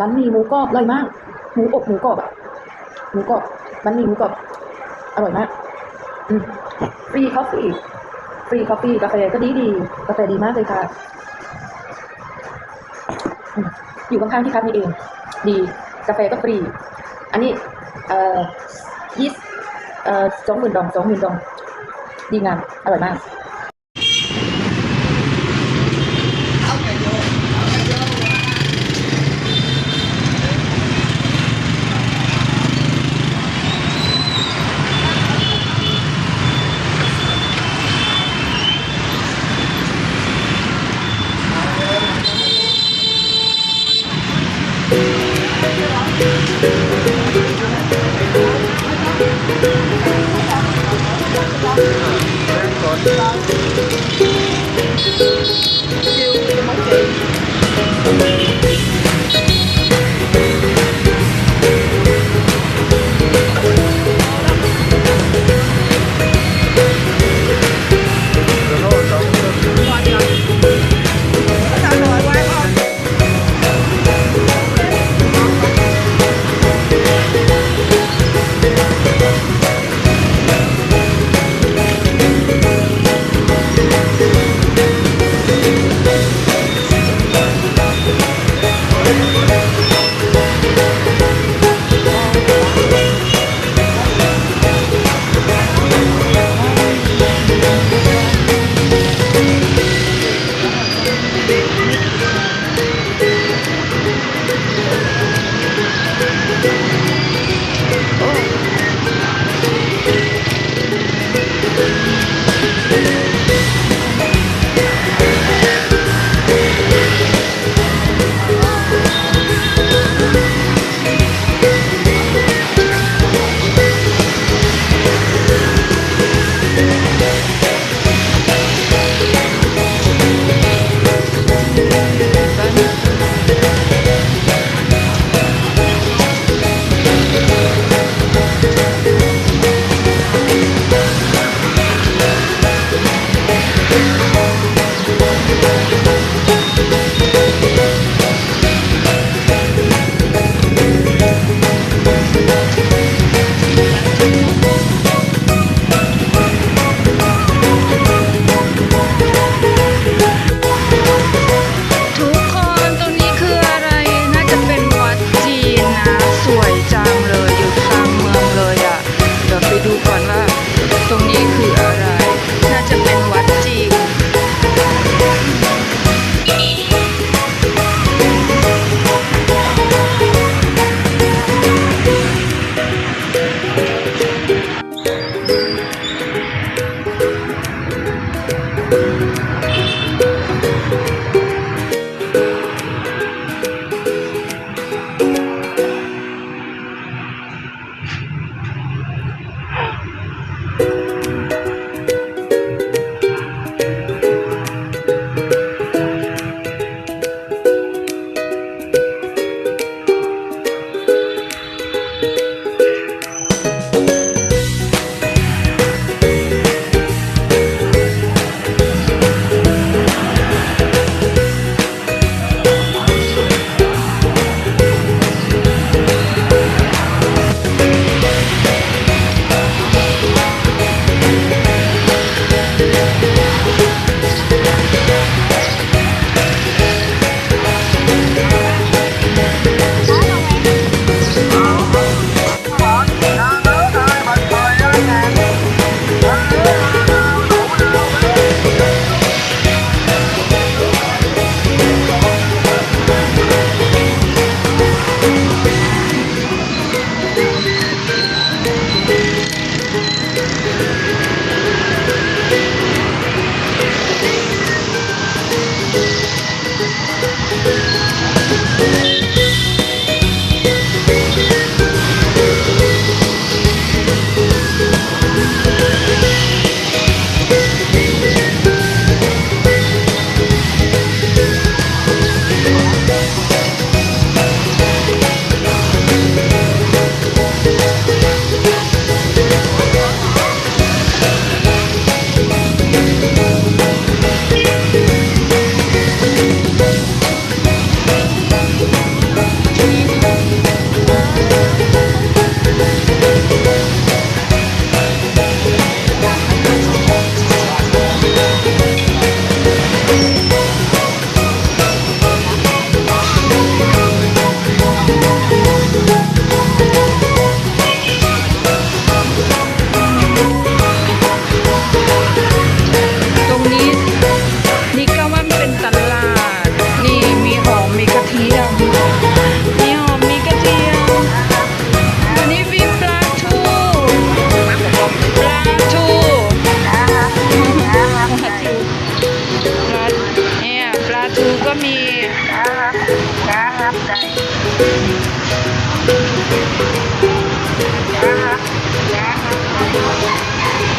บันหมี่หมูกรอบอร่อยมาก หมูอบหมูกรอบอะหมูกรอบบันหมี่หมูกรอบอร่อยมากฟรีคอฟฟี่ฟรีคอฟฟี่กาแฟก็ดีดีกาแฟดีมากเลยค่ะ อยู่ข้างๆที่พักนี่เอง ดีกาแฟก็ฟรี อันนี้ เอ่อยี่สิบเอ่อสองหมื่นดองสองหมื่นดอง ดีงาม อร่อยมาก เ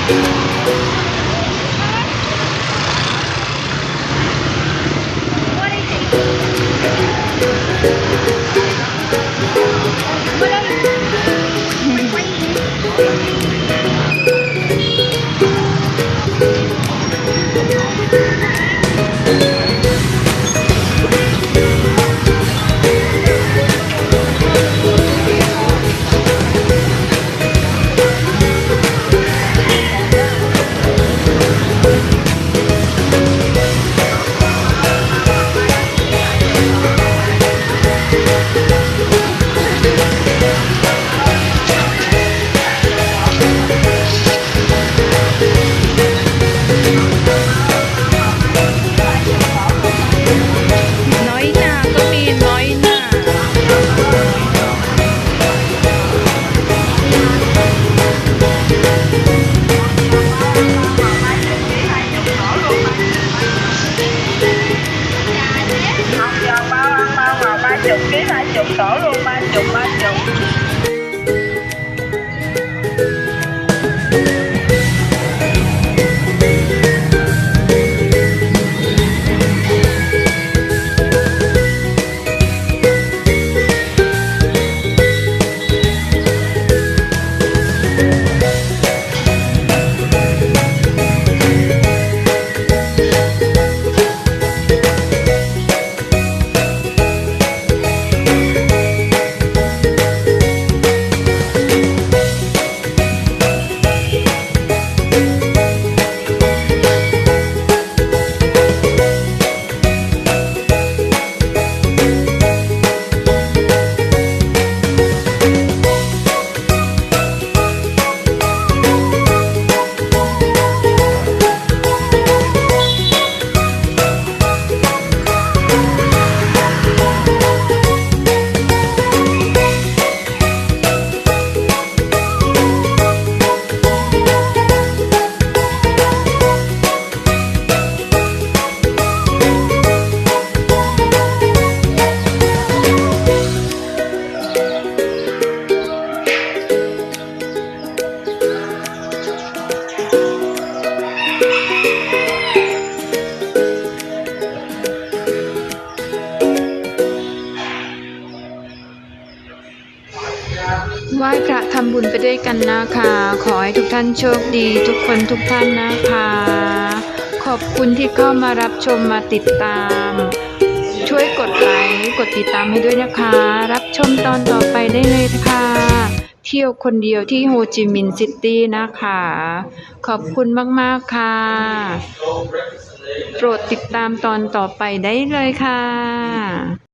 Yeah. chục ký ba chục sổ luôn ba chục ba chục. ไหว้พระทำบุญไปด้วยกันนะคะ ขอให้ทุกท่านโชคดี ทุกคนทุกท่านนะคะ ขอบคุณที่เข้ามารับชมมาติดตาม ช่วยกดไลค์กดติดตามให้ด้วยนะคะ รับชมตอนต่อไปได้เลยค่ะเที่ยวคนเดียวที่โฮจิมินห์ซิตี้นะคะ ขอบคุณมาก ๆ ค่ะ โปรดติดตามตอนต่อไปได้เลยค่ะ